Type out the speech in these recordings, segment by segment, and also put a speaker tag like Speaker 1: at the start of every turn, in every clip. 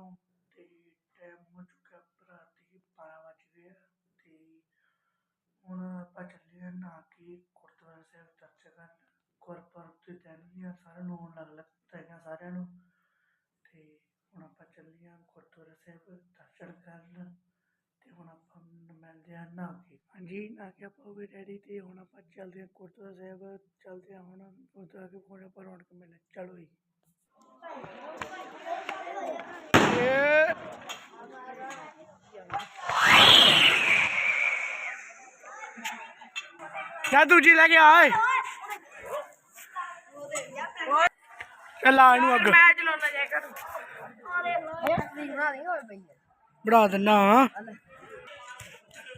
Speaker 1: ਨੂੰ ਤੇ ਟਾਈਮ ਹੋ ਚੁੱਕਾ ਰਾਤ ਦੇ 12 ਵੱਜ ਗਏ ਆ ਤੇ ਹੁਣ ਆਪਾਂ ਚੱਲੇ ਆ ਨਹਾ ਕੇ ਗੁਰਦੁਆਰਾ ਸਾਹਿਬ ਦਰਸ਼ਨ ਕਰਨ। ਗੁਰਪੁਰਬ ਦੇ ਦਿਨ ਵੀ ਆ, ਸਾਰਿਆਂ ਨੂੰ ਅਲੱਗ ਅਲੱਗ ਵਧਾਈਆਂ ਸਾਰਿਆਂ ਨੂੰ। ਤੇ ਹੁਣ ਆਪਾਂ ਚੱਲੇ ਆ ਗੁਰਦੁਆਰਾ ਸਾਹਿਬ ਦਰਸ਼ਨ ਕਰਨ ਤੇ ਹੁਣ ਆਪਾਂ ਮਿਲਦੇ ਆ ਨਹਾ ਕੇ ਹਾਂਜੀ ਨਹਾ ਕੇ ਆਪਾਂ ਹੋ ਗਏ ਰੈਡੀ ਤੇ ਹੁਣ ਆਪਾਂ ਚੱਲਦੇ ਹਾਂ ਗੁਰਦੁਆਰਾ ਸਾਹਿਬ, ਚੱਲਦੇ ਹਾਂ ਹੁਣ ਗੁਰਦੁਆਰਾ ਕੇ ਕੋਲ ਆਪਾਂ ਰੌਣਕ ਮੇਲੇ। ਚਲੋ ਜੀ। ਜਾ ਦੂਜੀ ਲੈ ਕੇ ਆਏ ਚੱਲ ਆ ਇਹਨੂੰ ਅੱਗ।
Speaker 2: ਮੈਂ ਚਲਾਉਣਾ ਜਾਇਆ ਕਰ
Speaker 1: ਬਣਾ ਦਿੰਨਾ।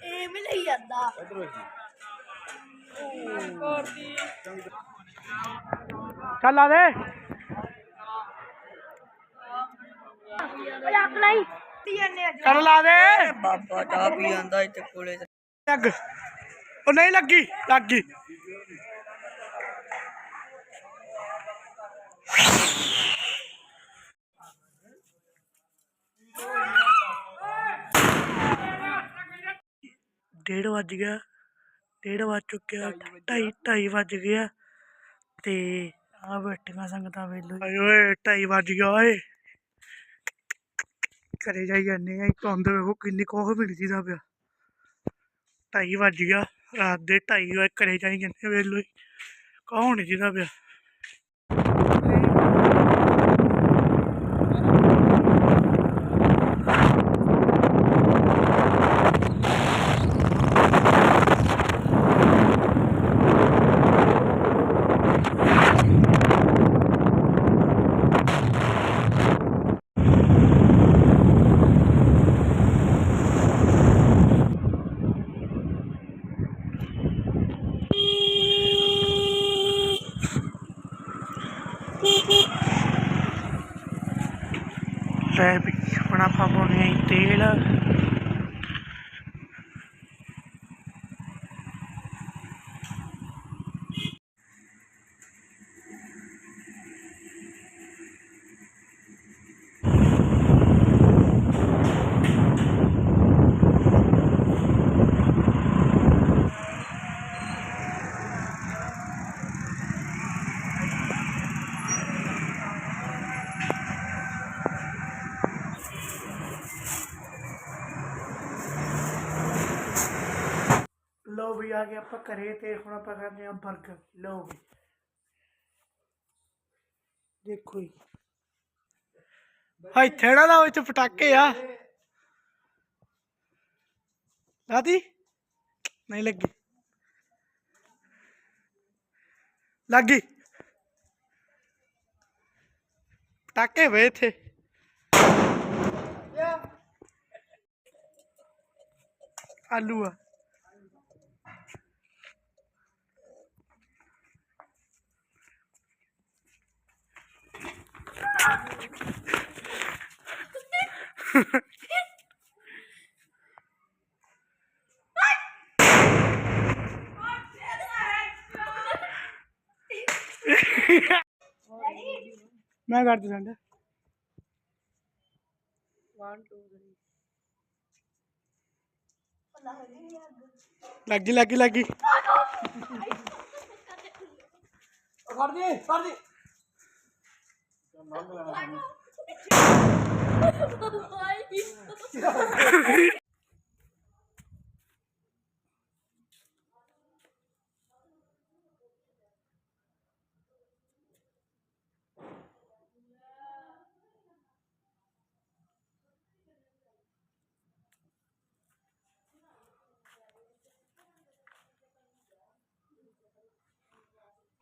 Speaker 2: ਇਹ ਵੀ ਲਈ ਜਾਂਦਾ।
Speaker 1: ਚੱਲ ਆ ਦੇ।
Speaker 2: ਰੱਖ ਲਈ? ਤੀਨੇ ਅੱਜ
Speaker 1: ਚੱਲ ਲਾ ਦੇ।
Speaker 3: ਬਾਬਾ ਚਾਹ ਪੀ ਜਾਂਦਾ ਇੱਥੇ ਕੋਲੇ। ਤੇ
Speaker 1: ਅੱਗ। ਉਹ ਨਹੀਂ ਲੱਗੀ ਲੱਗ ਗਈ। ਡੇਢ ਵੱਜ ਗਿਆ। ਡੇਢ ਵੱਜ ਚੁੱਕਿਆ। ਢਾਈ ਢਾਈ ਵੱਜ ਗਿਆ। ਤੇ ਆ ਬੈਠੀਆਂ ਸੰਗਤਾਂ ਵੇਲੋ। ਓਏ ਢਾਈ ਵੱਜ ਗਿਆ ਓਏ। ਘਰੇ ਜਾਈ ਜਾਂਦੇ ਆ, ਇੱਕ ਆਉਂਦੇ ਵੇਖੋ ਕਿੰਨੀ ਕੋਹ ਮਿਲਦੀ ਦਾ ਪਿਆ। ਢਾਈ ਵੱਜ ਗਿਆ, ਰਾਤ ਦੇ ਢਾਈ ਵਜੇ ਘਰੇ ਜਾਈ ਜਾਂਦੇ ਵੇਲੋ ਹੀ, ਕੌਣ ਨਹੀਂ ਜਿਹਦਾ ਪਿਆ। ਲੈ ਵਿੱਚ ਹੁਣ ਆਪਾਂ ਪਾਉਣੇ ਜੀ ਤੇਲ। ਲੋ ਵੀ ਆ ਗਏ ਆਪਾਂ ਘਰੇ ਤੇ ਹੁਣ ਆਪਾਂ ਕਰਦੇ ਆਂ 버ਗਰ ਲੋ ਵੀ। ਦੇਖੋ ਜੀ। ਹਾਈ ਥੇੜਾ ਦਾ ਵਿੱਚ ਪਟਾਕੇ ਆ। ਲਾਦੀ ਨਹੀਂ ਲੱਗੀ। ਲੱਗੀ ਪਟਾਕੇ ਵੇ ਇੱਥੇ। ਆਲੂ ਆ। ਮੈਂ ਕਰ ਦੂੰ ਲੱਗੀ ਲੱਗੀ ਲੱਗੀ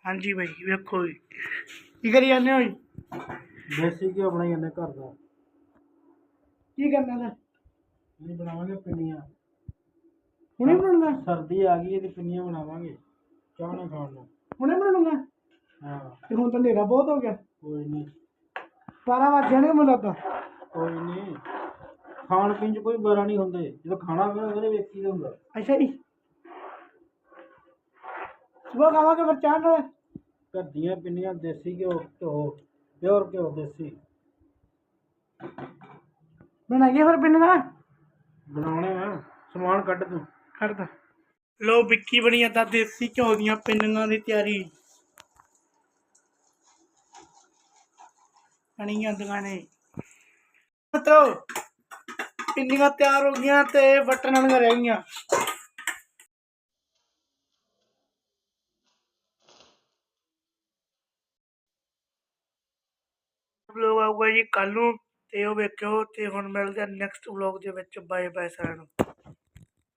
Speaker 1: ਹਾਂਜੀ ਭਾਈ ਵੇਖੋ ਜੀ। ਕੀ ਕਰੀ ਜਾਂਦੇ ਹੋ ਜੀ?
Speaker 4: ਦੇਸੀ ਘਿਓ ਬਣਾਈ ਜਾਂਦੇ ਘਰ ਦਾ।
Speaker 1: ਕੀ ਕਰਨਾ ਹੈ
Speaker 4: ਨਹੀਂ ਬਣਾਵਾਂਗੇ ਪਿੰਨੀਆਂ।
Speaker 1: ਹੁਣੇ ਬਣਾਉਣਾ
Speaker 4: ਸਰਦੀ ਆ ਗਈ ਇਹਦੀ ਪਿੰਨੀਆਂ ਬਣਾਵਾਂਗੇ ਚਾਹ ਨਾਲ ਖਾਣ ਨੂੰ।
Speaker 1: ਹੁਣੇ ਬਣਾਉਣਾ
Speaker 4: ਹਾਂ।
Speaker 1: ਤੇ ਹੁਣ ਤਾਂ ਹਨੇਰਾ ਬਹੁਤ ਹੋ ਗਿਆ।
Speaker 4: ਕੋਈ ਨਹੀਂ।
Speaker 1: 12 ਵਜੇ ਜਾਣੇ ਮੈਨੂੰ ਲੱਗਦਾ
Speaker 4: ਕੋਈ ਨਹੀਂ। ਖਾਣ ਪੀਣ ਚ ਕੋਈ ਬਰਾ ਨਹੀਂ ਹੁੰਦੇ। ਜਦੋਂ ਖਾਣਾ ਹੋਵੇ ਉਹਦੇ ਵੇਖੀ ਦਾ ਹੁੰਦਾ।
Speaker 1: ਅੱਛਾ ਜੀ। ਸਵੇਰ ਖਾਵਾਂਗੇ ਫਿਰ ਚਾਹ ਨਾਲ।
Speaker 4: ਘਰ ਦੀਆਂ ਪਿੰਨੀਆਂ ਦੇਸੀ ਘਿਓ ਘਿਓ ਪਿਓਰ ਘਿਓ ਦੇਸੀ।
Speaker 1: ਬਣਾਈਏ ਫਿਰ ਪਿੰਨੀਆਂ
Speaker 4: ਬਣਾਉਣੇ ਆ। ਸਮਾਨ ਕੱਢ ਤੂੰ।
Speaker 1: ਕਰਦਾ ਲੋ ਵਿੱਕੀ ਬਣੀ ਜਾਂਦਾ ਦੇਸੀ ਘਿਓ ਦੀਆਂ ਪਿੰਨੀਆਂ ਦੀ ਤਿਆਰੀ। ਬਣੀ ਜਾਂਦੀਆਂ ਨੇ। ਮਤਲਬ ਪਿੰਨੀਆਂ ਤਿਆਰ ਹੋ ਗਈਆਂ ਤੇ ਵਟਣ ਰਹਿ ਗਈਆਂ ਵਲੋਗ ਆਊਗਾ ਜੀ ਕੱਲ ਨੂੰ, ਤੇ ਉਹ ਵੇਖਿਓ, ਤੇ ਹੁਣ ਮਿਲਦੇ ਆ ਨੈਕਸਟ ਵਲੋਗ ਦੇ ਵਿੱਚ। ਬਾਏ ਬਾਏ ਸਾਰਿਆਂ ਨੂੰ।